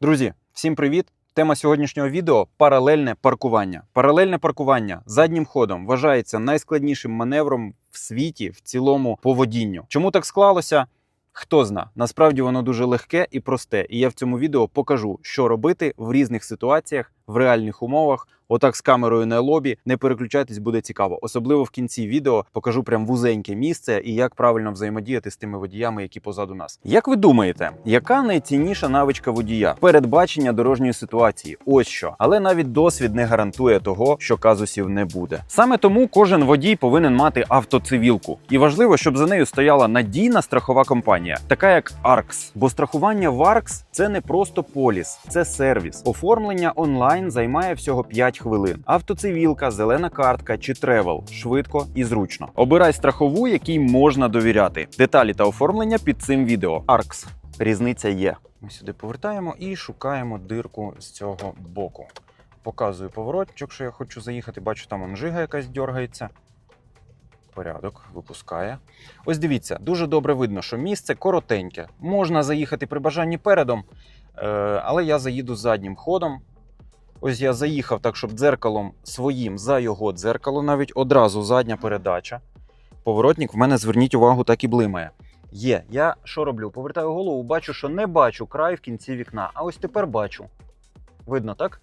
Друзі, всім привіт! Тема сьогоднішнього відео паралельне паркування. Паралельне паркування заднім ходом вважається найскладнішим маневром в світі в цілому по водінню. Чому так склалося? Хто зна, насправді воно дуже легке і просте, і я в цьому відео покажу, що робити в різних ситуаціях, в реальних умовах. Отак з камерою на лобі не переключайтесь, буде цікаво. Особливо в кінці відео покажу прям вузеньке місце і як правильно взаємодіяти з тими водіями, які позаду нас. Як ви думаєте, яка найцінніша навичка водія? Передбачення дорожньої ситуації. Ось що. Але навіть досвід не гарантує того, що казусів не буде. Саме тому кожен водій повинен мати автоцивілку. І важливо, щоб за нею стояла надійна страхова компанія, така як ARX. Бо страхування в ARX – це не просто поліс, це сервіс. Оформлення онлайн займає всього 5 хвилин. Автоцивілка, зелена картка чи тревел швидко і зручно. Обирай страхову, якій можна довіряти. Деталі та оформлення під цим відео. ARX. Різниця є. Ми сюди повертаємо і шукаємо дирку з цього боку. Показую поворотчик, що я хочу заїхати. Бачу, там онжига якась дергається. Порядок, випускає. Ось дивіться, дуже добре видно, що місце коротеньке. Можна заїхати при бажанні передом, е, але я заїду заднім ходом. Ось я заїхав так, щоб дзеркалом своїм за його дзеркало, навіть одразу задня передача. Поворотник в мене, зверніть увагу, так і блимає. Є. Я що роблю? Повертаю голову, бачу, що не бачу край в кінці вікна. А ось тепер бачу. Видно, так?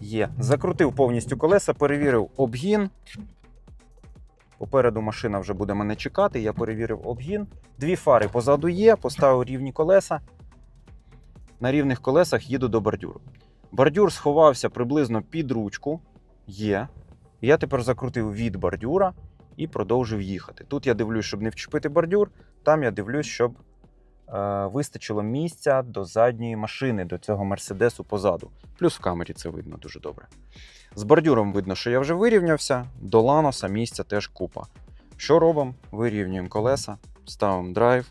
Є. Закрутив повністю колеса, перевірив обгін. Попереду машина вже буде мене чекати. Я перевірив обгін. Дві фари позаду є, поставив рівні колеса. На рівних колесах їду до бордюру. Бордюр сховався приблизно під ручку. Є. Я тепер закрутив від бордюра і продовжив їхати. Тут я дивлюсь, щоб не вчепити бордюр, там я дивлюсь, щоб е, вистачило місця до задньої машини, до цього мерседесу позаду. Плюс в камері це видно дуже добре. З бордюром видно, що я вже вирівнявся, до ланоса місця теж купа. Що робимо? Вирівнюємо колеса, ставимо драйв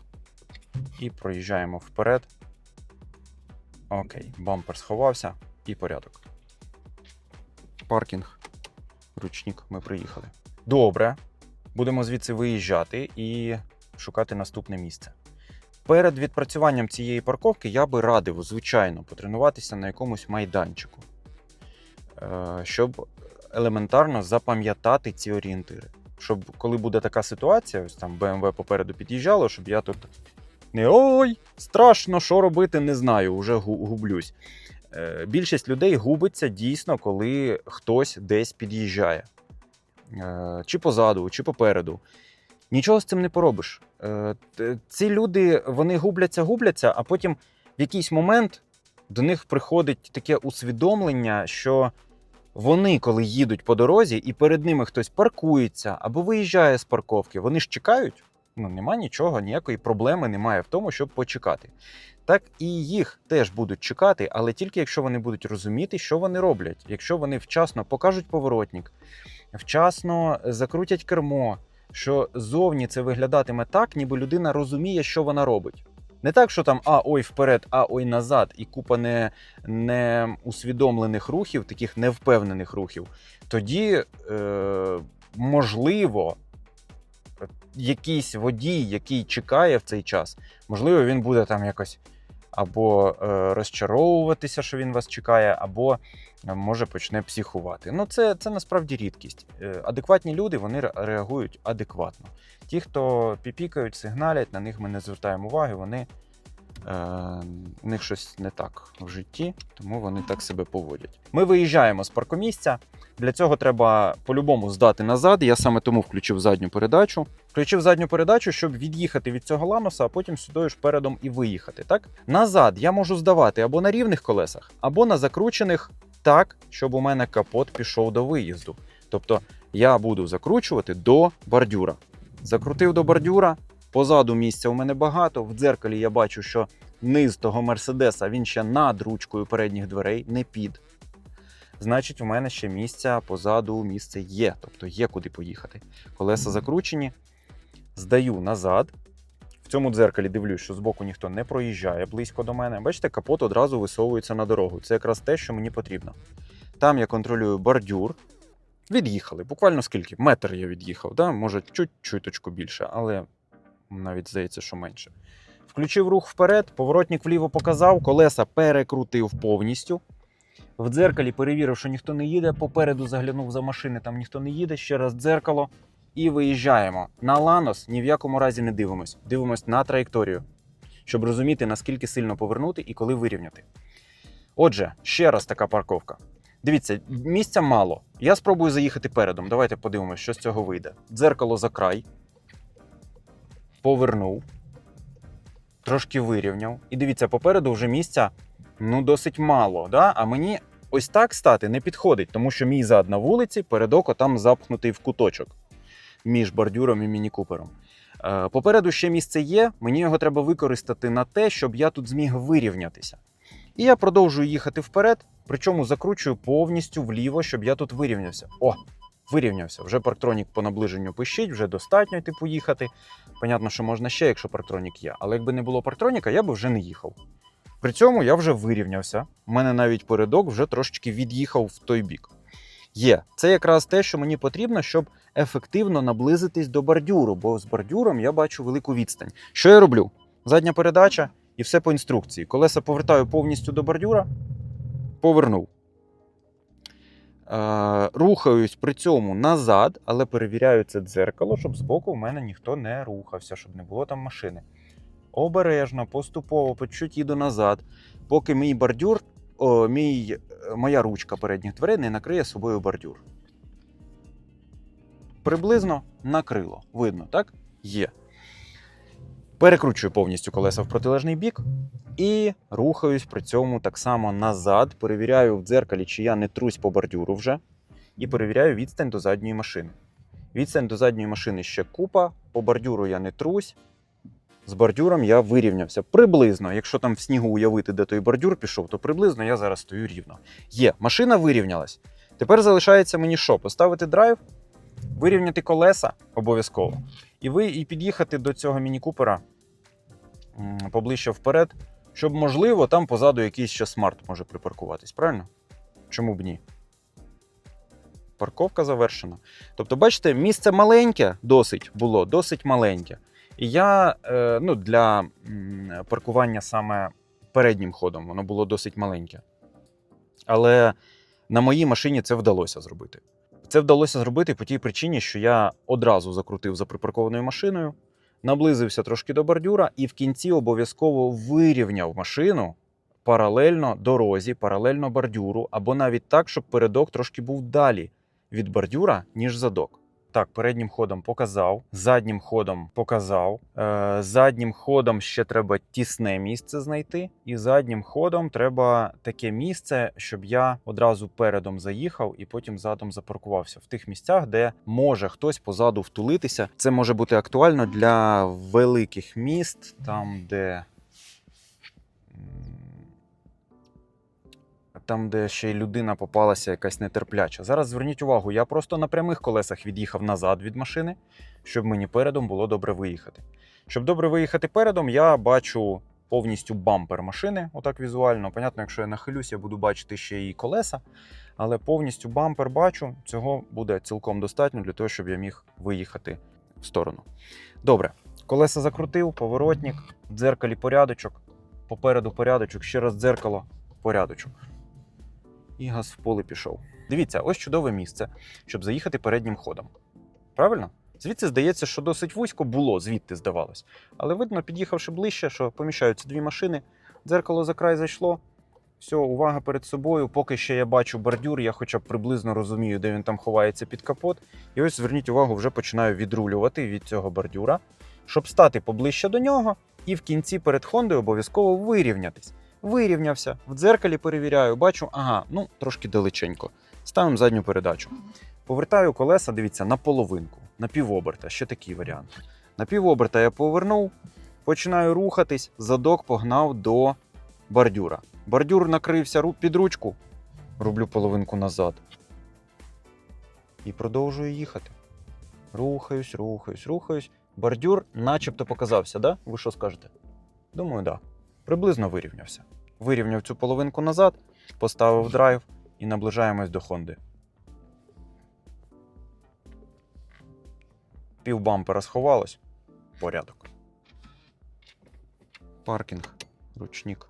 і проїжджаємо вперед. Окей, бампер сховався і порядок. Паркінг. Ручник, ми приїхали. Добре. Будемо звідси виїжджати і шукати наступне місце. Перед відпрацюванням цієї парковки я би радив, звичайно, потренуватися на якомусь майданчику, Е, щоб елементарно запам'ятати ці орієнтири. Щоб коли буде така ситуація, ось там BMW попереду під'їжджало, щоб я тут не ой, страшно, що робити, не знаю, уже гублюсь. Е, Більшість людей губиться дійсно, коли хтось десь під'їжджає. Е, Чи позаду, чи попереду. Нічого з цим не поробиш. Е, Ці люди вони губляться, губляться, а потім в якийсь момент до них приходить таке усвідомлення, що вони, коли їдуть по дорозі, і перед ними хтось паркується або виїжджає з парковки, вони ж чекають. Ну, нема нічого, ніякої проблеми немає в тому, щоб почекати. Так і їх теж будуть чекати, але тільки якщо вони будуть розуміти, що вони роблять. Якщо вони вчасно покажуть поворотник, вчасно закрутять кермо, що зовні це виглядатиме так, ніби людина розуміє, що вона робить. Не так, що там а ой вперед, а ой назад, і купа не, не усвідомлених рухів, таких невпевнених рухів. Тоді, е, можливо, якийсь водій, який чекає в цей час, можливо, він буде там якось або е, розчаровуватися, що він вас чекає, або е, може почне психувати. Ну, це, це насправді рідкість. Е, адекватні люди вони реагують адекватно. Ті, хто піпікають, сигналять, на них ми не звертаємо уваги, вони. Е, у них щось не так в житті, тому вони так себе поводять. Ми виїжджаємо з паркомісця. Для цього треба по-любому здати назад. Я саме тому включив задню передачу. Включив задню передачу, щоб від'їхати від цього ланоса, а потім сюди ж передом і виїхати. Так назад я можу здавати або на рівних колесах, або на закручених так, щоб у мене капот пішов до виїзду. Тобто я буду закручувати до бордюра. Закрутив до бордюра. Позаду місця у мене багато. В дзеркалі я бачу, що низ того мерседеса він ще над ручкою передніх дверей, не під. Значить, у мене ще місця позаду місце є, тобто є куди поїхати. Колеса закручені, здаю назад. В цьому дзеркалі дивлюсь, що збоку ніхто не проїжджає близько до мене. Бачите, капот одразу висовується на дорогу. Це якраз те, що мені потрібно. Там я контролюю бордюр. Від'їхали. Буквально скільки? Метр я від'їхав, да? може чуть-чуточку більше, але навіть здається, що менше. Включив рух вперед, поворотник вліво показав, колеса перекрутив повністю. В дзеркалі перевірив, що ніхто не їде. Попереду заглянув за машини, там ніхто не їде. Ще раз дзеркало. І виїжджаємо. На Ланос ні в якому разі не дивимось. Дивимось на траєкторію, щоб розуміти, наскільки сильно повернути і коли вирівняти. Отже, ще раз така парковка. Дивіться, місця мало. Я спробую заїхати передом. Давайте подивимося, що з цього вийде. Дзеркало за край. Повернув. Трошки вирівняв. І дивіться, попереду вже місця ну, досить мало. Да? А мені ось так стати не підходить, тому що мій зад на вулиці, передок там запхнутий в куточок між бордюром і міні-купером. Е, Попереду ще місце є, мені його треба використати на те, щоб я тут зміг вирівнятися. І я продовжую їхати вперед, причому закручую повністю вліво, щоб я тут вирівнявся. О, вирівнявся. Вже парктронік по наближенню пищить, вже достатньо типу їхати. Понятно, що можна ще, якщо парктронік є. Але якби не було парктроніка, я би вже не їхав. При цьому я вже вирівнявся. У мене навіть передок вже трошечки від'їхав в той бік. Є, це якраз те, що мені потрібно, щоб ефективно наблизитись до бордюру, бо з бордюром я бачу велику відстань. Що я роблю? Задня передача і все по інструкції. Колеса повертаю повністю до бордюра, повернув. Е, рухаюсь при цьому назад, але перевіряю це дзеркало, щоб збоку в мене ніхто не рухався, щоб не було там машини. Обережно, поступово, по чуть їду назад, поки мій бордюр, о, мій, е, моя ручка передніх дверей не накриє собою бордюр. Приблизно накрило. Видно, так? Є. Перекручую повністю колеса в протилежний бік і рухаюсь при цьому так само назад. Перевіряю в дзеркалі, чи я не трусь по бордюру вже. І перевіряю відстань до задньої машини. Відстань до задньої машини ще купа, по бордюру я не трусь. З бордюром я вирівнявся. Приблизно, якщо там в снігу уявити, де той бордюр пішов, то приблизно я зараз стою рівно. Є, машина вирівнялась. Тепер залишається мені що? Поставити драйв, вирівняти колеса обов'язково. І ви і під'їхати до цього міні-купера поближче вперед, щоб, можливо, там позаду якийсь ще смарт може припаркуватись, правильно? Чому б ні? Парковка завершена. Тобто, бачите, місце маленьке досить було, досить маленьке. І я е, ну, для паркування саме переднім ходом, воно було досить маленьке. Але на моїй машині це вдалося зробити. Це вдалося зробити по тій причині, що я одразу закрутив за припаркованою машиною, наблизився трошки до бордюра і в кінці обов'язково вирівняв машину паралельно дорозі, паралельно бордюру, або навіть так, щоб передок трошки був далі від бордюра, ніж задок. Так, переднім ходом показав, заднім ходом показав. Е, заднім ходом ще треба тісне місце знайти, і заднім ходом треба таке місце, щоб я одразу передом заїхав і потім задом запаркувався в тих місцях, де може хтось позаду втулитися. Це може бути актуально для великих міст, там де. Там, де ще й людина попалася якась нетерпляча. Зараз зверніть увагу, я просто на прямих колесах від'їхав назад від машини, щоб мені передом було добре виїхати. Щоб добре виїхати передом, я бачу повністю бампер машини, отак візуально. Понятно, якщо я нахилюсь, я буду бачити ще і колеса, але повністю бампер бачу. Цього буде цілком достатньо для того, щоб я міг виїхати в сторону. Добре, колеса закрутив, поворотник, в дзеркалі порядочок, попереду порядочок, ще раз дзеркало, порядочок і газ в поле пішов. Дивіться, ось чудове місце, щоб заїхати переднім ходом. Правильно? Звідси здається, що досить вузько було, звідти здавалось. Але видно, під'їхавши ближче, що поміщаються дві машини, дзеркало за край зайшло. Все, увага перед собою. Поки ще я бачу бордюр, я хоча б приблизно розумію, де він там ховається під капот. І ось зверніть увагу, вже починаю відрулювати від цього бордюра, щоб стати поближче до нього, і в кінці перед Хондою обов'язково вирівнятись вирівнявся, в дзеркалі перевіряю, бачу, ага, ну трошки далеченько. Ставимо задню передачу. Повертаю колеса, дивіться, на половинку, на півоберта, ще такий варіант. На півоберта я повернув, починаю рухатись, задок погнав до бордюра. Бордюр накрився під ручку, роблю половинку назад. І продовжую їхати. Рухаюсь, рухаюсь, рухаюсь. Бордюр начебто показався, да? Ви що скажете? Думаю, так. Да. Приблизно вирівнявся. Вирівняв цю половинку назад, поставив драйв і наближаємось до Хонди. Пів бампера сховалось. Порядок. паркінг, ручник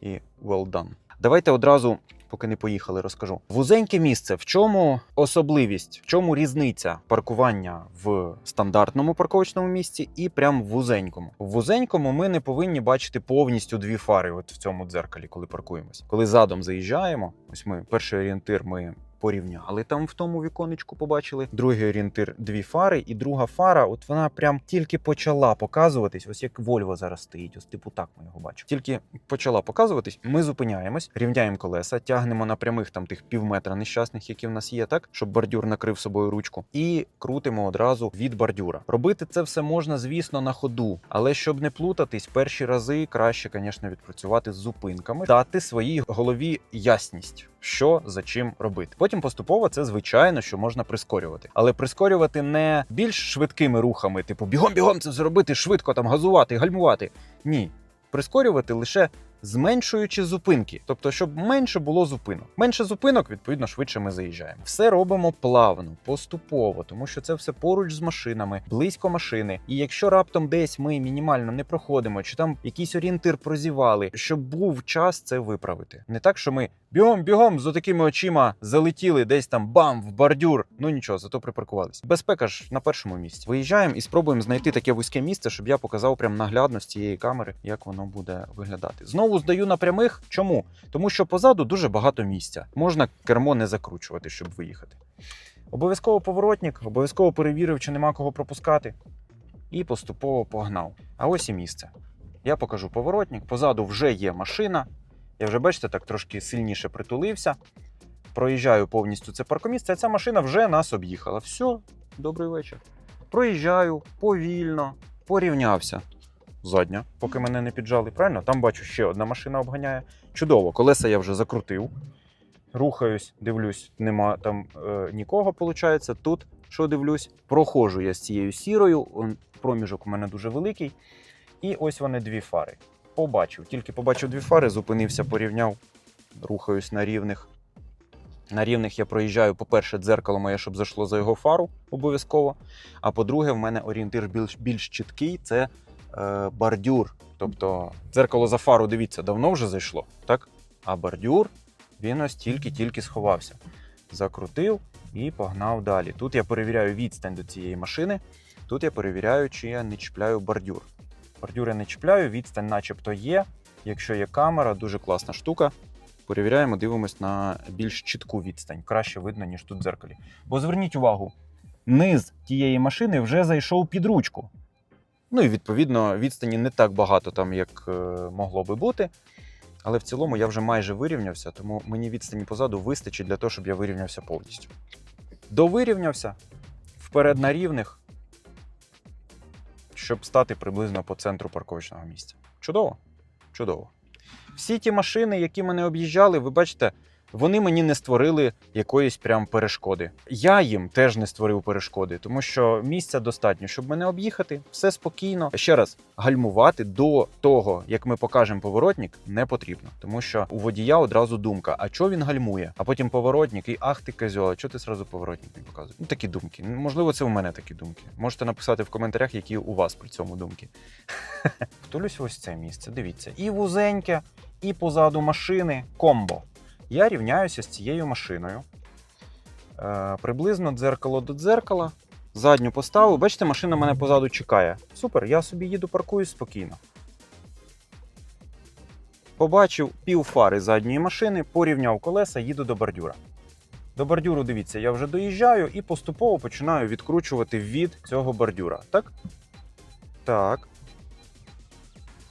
і well done. Давайте одразу, поки не поїхали, розкажу. Вузеньке місце. В чому особливість, в чому різниця паркування в стандартному парковочному місці і прям в вузенькому. В вузенькому ми не повинні бачити повністю дві фари, от в цьому дзеркалі, коли паркуємось. Коли задом заїжджаємо, ось ми перший орієнтир ми. Порівняли там в тому віконечку, побачили. Другий орієнтир дві фари, і друга фара, от вона прям тільки почала показуватись, ось як Вольво зараз стоїть, ось типу так ми його бачимо. Тільки почала показуватись, ми зупиняємось, рівняємо колеса, тягнемо на прямих там тих пів метра нещасних, які в нас є, так щоб бордюр накрив собою ручку, і крутимо одразу від бордюра. Робити це все можна, звісно, на ходу, але щоб не плутатись, перші рази краще, звісно, відпрацювати з зупинками, дати своїй голові ясність. Що за чим робити. Потім поступово це звичайно, що можна прискорювати, але прискорювати не більш швидкими рухами, типу бігом-бігом це зробити швидко, там газувати, гальмувати. Ні, прискорювати лише зменшуючи зупинки, тобто, щоб менше було зупинок. Менше зупинок, відповідно, швидше ми заїжджаємо. Все робимо плавно, поступово, тому що це все поруч з машинами, близько машини. І якщо раптом десь ми мінімально не проходимо, чи там якийсь орієнтир прозівали, щоб був час це виправити. Не так, що ми бігом, бігом з такими очима залетіли десь там бам в бордюр. Ну нічого, зато припаркувались. Безпека ж на першому місці. Виїжджаємо і спробуємо знайти таке вузьке місце, щоб я показав прям наглядно з цієї камери, як воно буде виглядати. Знову здаю на прямих. Чому? Тому що позаду дуже багато місця. Можна кермо не закручувати, щоб виїхати. Обов'язково поворотник, обов'язково перевірив, чи нема кого пропускати. І поступово погнав. А ось і місце. Я покажу поворотник. Позаду вже є машина. Я вже, бачите, так трошки сильніше притулився. Проїжджаю повністю це паркомісце, а ця машина вже нас об'їхала. Все, добрий вечір. Проїжджаю повільно, порівнявся. Задня, поки мене не піджали. Правильно? Там бачу, ще одна машина обганяє. Чудово, колеса я вже закрутив. Рухаюсь, дивлюсь, нема там е, нікого, виходить. Тут, що дивлюсь, проходжу я з цією сірою. Проміжок у мене дуже великий. І ось вони дві фари. Побачив. Тільки побачив дві фари, зупинився, порівняв, рухаюсь на рівних. На рівних я проїжджаю, по-перше, дзеркало моє, щоб зайшло за його фару обов'язково. А по-друге, в мене орієнтир більш, більш чіткий це бордюр. Тобто дзеркало за фару, дивіться, давно вже зайшло, так? А бордюр він ось тільки-тільки сховався. Закрутив і погнав далі. Тут я перевіряю відстань до цієї машини. Тут я перевіряю, чи я не чіпляю бордюр. Бордюр я не чіпляю, відстань начебто є. Якщо є камера, дуже класна штука. Перевіряємо, дивимось на більш чітку відстань. Краще видно, ніж тут в дзеркалі. Бо зверніть увагу, низ тієї машини вже зайшов під ручку. Ну і відповідно відстані не так багато там, як е, могло би бути. Але в цілому я вже майже вирівнявся, тому мені відстані позаду вистачить для того, щоб я вирівнявся повністю. Довирівнявся вперед на рівних, щоб стати приблизно по центру парковочного місця. Чудово? Чудово. Всі ті машини, які мене об'їжджали, ви бачите, вони мені не створили якоїсь прям перешкоди. Я їм теж не створив перешкоди, тому що місця достатньо, щоб мене об'їхати, все спокійно. Ще раз гальмувати до того, як ми покажемо поворотник, не потрібно, тому що у водія одразу думка: а чого він гальмує? А потім поворотник, і ах ти козьол, а чого ти зразу поворотник не показуєш? Ну такі думки. Можливо, це у мене такі думки. Можете написати в коментарях, які у вас при цьому думки. Втулюсь ось це місце. Дивіться, і вузеньке, і позаду машини комбо. Я рівняюся з цією машиною. Е, приблизно дзеркало до дзеркала. Задню поставив. Бачите, машина мене позаду чекає. Супер, я собі їду, паркуюсь спокійно. Побачив пів фари задньої машини, порівняв колеса, їду до бордюра. До бордюру, дивіться, я вже доїжджаю і поступово починаю відкручувати від цього бордюра. Так? Так.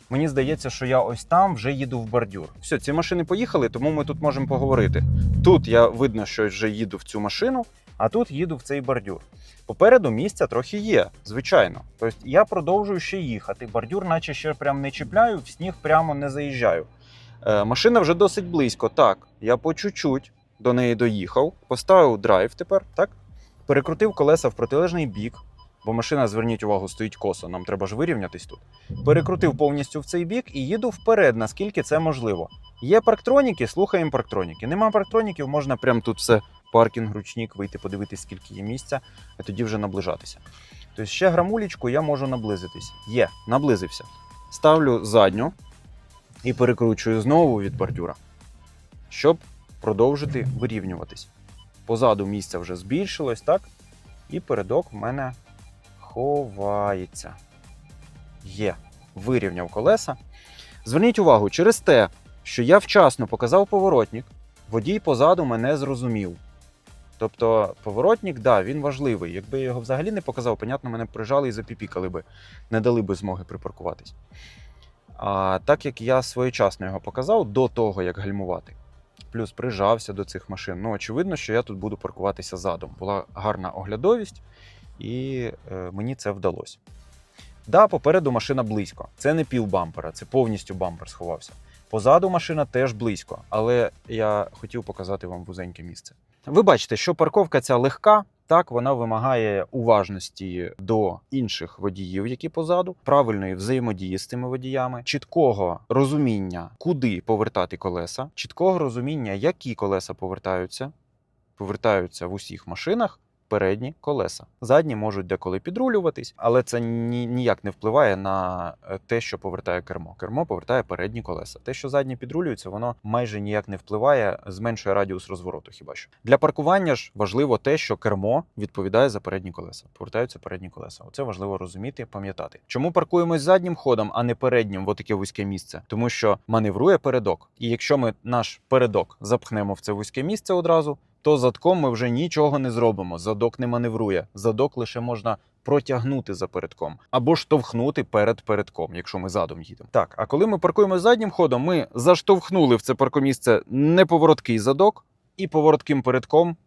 Мені здається, що я ось там вже їду в бордюр. Все, ці машини поїхали, тому ми тут можемо поговорити. Тут я видно, що вже їду в цю машину, а тут їду в цей бордюр. Попереду місця трохи є, звичайно. Тобто я продовжую ще їхати. Бордюр, наче ще прям не чіпляю, в сніг прямо не заїжджаю. Е, машина вже досить близько. Так, я по чуть-чуть до неї доїхав, поставив драйв тепер, так? Перекрутив колеса в протилежний бік, бо машина, зверніть увагу, стоїть косо. Нам треба ж вирівнятись тут. Перекрутив повністю в цей бік і їду вперед, наскільки це можливо. Є парктроніки, слухаємо парктроніки. Нема парктроніків, можна прямо тут все паркінг, ручник, вийти, подивитись, скільки є місця, і тоді вже наближатися. Тобто ще грамулечку я можу наблизитись. Є, наблизився. ставлю задню і перекручую знову від бордюра, щоб продовжити вирівнюватись. Позаду місця вже збільшилось, так? І передок в мене ховається. Є. Вирівняв колеса. Зверніть увагу, через те, що я вчасно показав поворотник, водій позаду мене зрозумів. Тобто, поворотник, да, він важливий. Якби я його взагалі не показав, понятно, мене прижали і запіпікали би, не дали би змоги припаркуватись. А так як я своєчасно його показав до того, як гальмувати, плюс прижався до цих машин, ну очевидно, що я тут буду паркуватися задом. Була гарна оглядовість, і е, мені це вдалося. Да, попереду машина близько. Це не пів бампера, це повністю бампер сховався. Позаду машина теж близько, але я хотів показати вам вузеньке місце. Ви бачите, що парковка ця легка, так вона вимагає уважності до інших водіїв, які позаду, правильної взаємодії з цими водіями, чіткого розуміння, куди повертати колеса, чіткого розуміння, які колеса повертаються, повертаються в усіх машинах. Передні колеса. Задні можуть деколи підрулюватись, але це ні, ніяк не впливає на е, те, що повертає кермо. Кермо повертає передні колеса. Те, що задні підрулюються, воно майже ніяк не впливає, зменшує радіус розвороту. Хіба що для паркування ж важливо те, що кермо відповідає за передні колеса. Повертаються передні колеса. Оце важливо розуміти, пам'ятати. Чому паркуємось заднім ходом, а не переднім в отаке вузьке місце? Тому що маневрує передок. І якщо ми наш передок запхнемо в це вузьке місце одразу, то задком ми вже нічого не зробимо. Задок не маневрує. Задок лише можна протягнути за передком або штовхнути перед передком, якщо ми задом їдемо. Так, а коли ми паркуємо заднім ходом, ми заштовхнули в це паркомісце неповороткий задок і поворотким передком.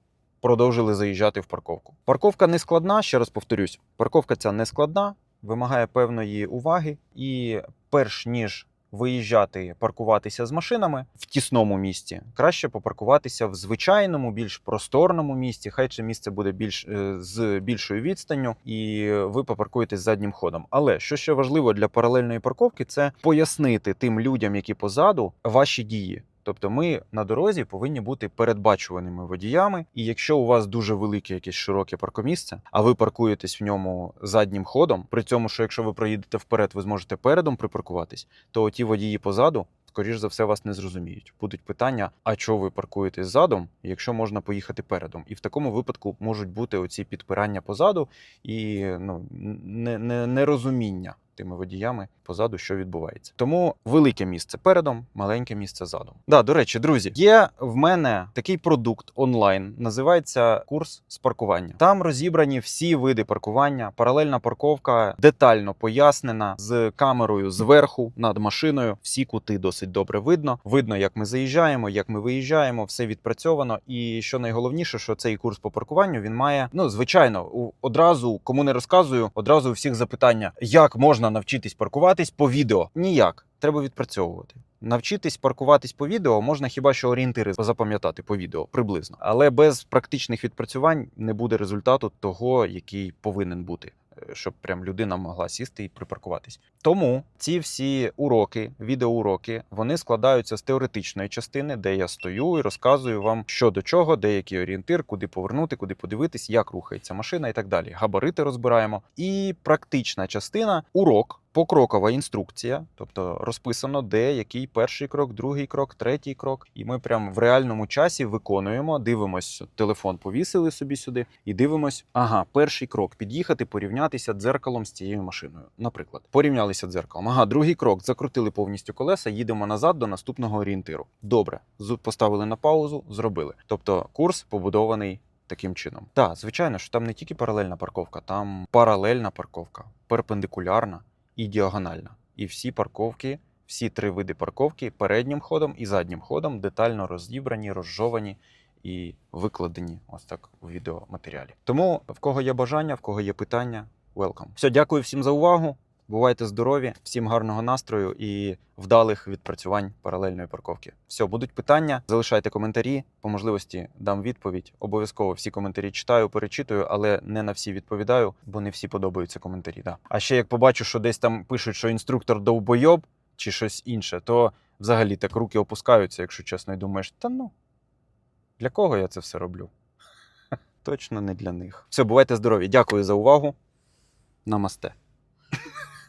Продовжили заїжджати в парковку. Парковка не складна, ще раз повторюсь. Парковка ця не складна, вимагає певної уваги, і перш ніж виїжджати, паркуватися з машинами в тісному місті. краще попаркуватися в звичайному, більш просторному місті. Хай це місце буде більш е, з більшою відстанню, і ви попаркуєтесь заднім ходом. Але що ще важливо для паралельної парковки, це пояснити тим людям, які позаду, ваші дії. Тобто ми на дорозі повинні бути передбачуваними водіями, і якщо у вас дуже велике якесь широке паркомісце, а ви паркуєтесь в ньому заднім ходом, при цьому, що якщо ви проїдете вперед, ви зможете передом припаркуватись, то ті водії позаду. Скоріш за все, вас не зрозуміють. Будуть питання: а чого ви паркуєтесь задом, якщо можна поїхати передом? І в такому випадку можуть бути оці підпирання позаду і ну не, не, нерозуміння тими водіями позаду, що відбувається. Тому велике місце передом, маленьке місце задом. Да, до речі, друзі, є в мене такий продукт онлайн, називається курс з паркування. Там розібрані всі види паркування, паралельна парковка детально пояснена з камерою зверху над машиною. Всі кути досить добре видно. Видно, як ми заїжджаємо, як ми виїжджаємо, все відпрацьовано. І що найголовніше, що цей курс по паркуванню він має ну звичайно одразу, кому не розказую, одразу у всіх запитання, як можна навчитись паркуватись по відео? Ніяк. Треба відпрацьовувати. Навчитись паркуватись по відео можна хіба що орієнтири запам'ятати по відео приблизно, але без практичних відпрацювань не буде результату того, який повинен бути, щоб прям людина могла сісти і припаркуватись. Тому ці всі уроки, відеоуроки, вони складаються з теоретичної частини, де я стою і розказую вам, що до чого, де який орієнтир, куди повернути, куди подивитись, як рухається машина і так далі. Габарити розбираємо. І практична частина урок. Покрокова інструкція, тобто розписано, де який перший крок, другий крок, третій крок. І ми прямо в реальному часі виконуємо, дивимось, телефон повісили собі сюди, і дивимось, ага, перший крок під'їхати, порівнятися дзеркалом з цією машиною. Наприклад, порівнялися дзеркалом. Ага, другий крок, закрутили повністю колеса, їдемо назад до наступного орієнтиру. Добре, поставили на паузу, зробили. Тобто курс побудований. Таким чином, так, звичайно, що там не тільки паралельна парковка, там паралельна парковка, перпендикулярна і діагональна. І всі парковки, всі три види парковки переднім ходом і заднім ходом детально розібрані, розжовані і викладені ось так у відеоматеріалі. Тому в кого є бажання, в кого є питання, welcome. Все, дякую всім за увагу. Бувайте здорові, всім гарного настрою і вдалих відпрацювань паралельної парковки. Все, будуть питання, залишайте коментарі. По можливості дам відповідь. Обов'язково всі коментарі читаю, перечитую, але не на всі відповідаю, бо не всі подобаються коментарі. Да. А ще як побачу, що десь там пишуть, що інструктор довбойоб чи щось інше, то взагалі так руки опускаються, якщо чесно, і думаєш, та ну для кого я це все роблю? Точно не для них. Все, бувайте здорові. Дякую за увагу. Намасте.